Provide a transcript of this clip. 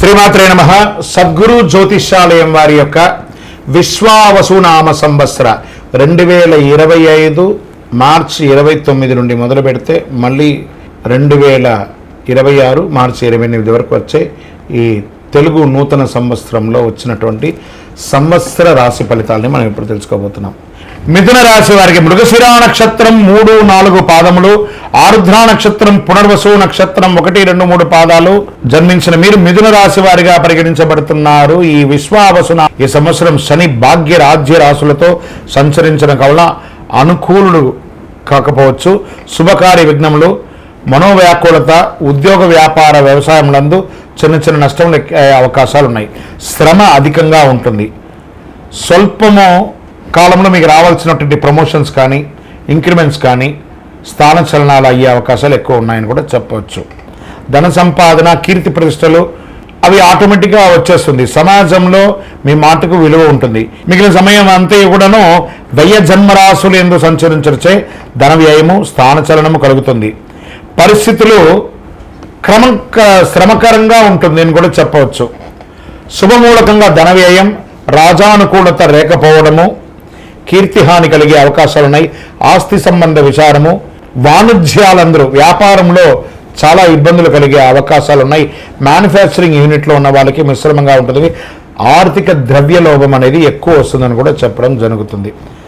శ్రీమాత్రే నమ. సద్గురు జ్యోతిష్యాలయం వారి యొక్క విశ్వావసునామ సంవత్సర రెండు వేల ఇరవై ఐదు మార్చి ఇరవై తొమ్మిది నుండి మొదలు పెడితే మళ్ళీ రెండు వేల ఇరవై ఆరు మార్చి ఇరవై ఎనిమిది వరకు వచ్చే ఈ తెలుగు నూతన సంవత్సరంలో వచ్చినటువంటి సంవత్సర రాశి ఫలితాలని మనం ఇప్పుడు తెలుసుకోబోతున్నాం. మిథున రాశి వారికి మృగశిరా నక్షత్రం మూడు నాలుగు పాదములు ఆరుద్ర నక్షత్రం పునర్వసు నక్షత్రం ఒకటి రెండు మూడు పాదాలు. జన్మించిన మీరు మిథున రాశి వారిగా పరిగణించబడుతున్నారు. ఈ విశ్వావసున ఈ సంవత్సరం శని భాగ్య రాజ్య రాశులతో సంచరించిన కవల అనుకూలుడు కాకపోవచ్చు. శుభకార్య విఘ్నములు మనోవ్యాకులత ఉద్యోగ వ్యాపార వ్యవసాయములందు చిన్న చిన్న నష్టం అవకాశాలు ఉన్నాయి శ్రమ అధికంగా ఉంటుంది. స్వల్పము కాలంలో మీకు రావాల్సినటువంటి ప్రమోషన్స్ కానీ ఇంక్రిమెంట్స్ కానీ స్థాన చలనాలు అయ్యే అవకాశాలు ఎక్కువ ఉన్నాయని కూడా చెప్పవచ్చు. ధన సంపాదన కీర్తి ప్రతిష్టలు అవి ఆటోమేటిక్గా వచ్చేస్తుంది. సమాజంలో మీ మాటకు విలువ ఉంటుంది. మిగిలిన సమయం అంతే కూడాను వ్యయ జన్మరాశులు ఎందు సంచరించే ధన వ్యయము స్థాన చలనము కలుగుతుంది. పరిస్థితులు క్రమం శ్రమకరంగా ఉంటుంది అని కూడా చెప్పవచ్చు. శుభమూలకంగా ధన వ్యయం రాజానుకూలత లేకపోవడము కీర్తిహాని కలిగే అవకాశాలు ఉన్నాయి ఆస్తి సంబంధ విచారము వాణిజ్యాలందరూ వ్యాపారంలో చాలా ఇబ్బందులు కలిగే అవకాశాలు ఉన్నాయి మ్యానుఫ్యాక్చరింగ్ యూనిట్లో ఉన్న వాళ్ళకి మిశ్రమంగా ఉంటుంది. ఆర్థిక ద్రవ్య లోభం అనేది ఎక్కువ వస్తుందని కూడా చెప్పడం జరుగుతుంది.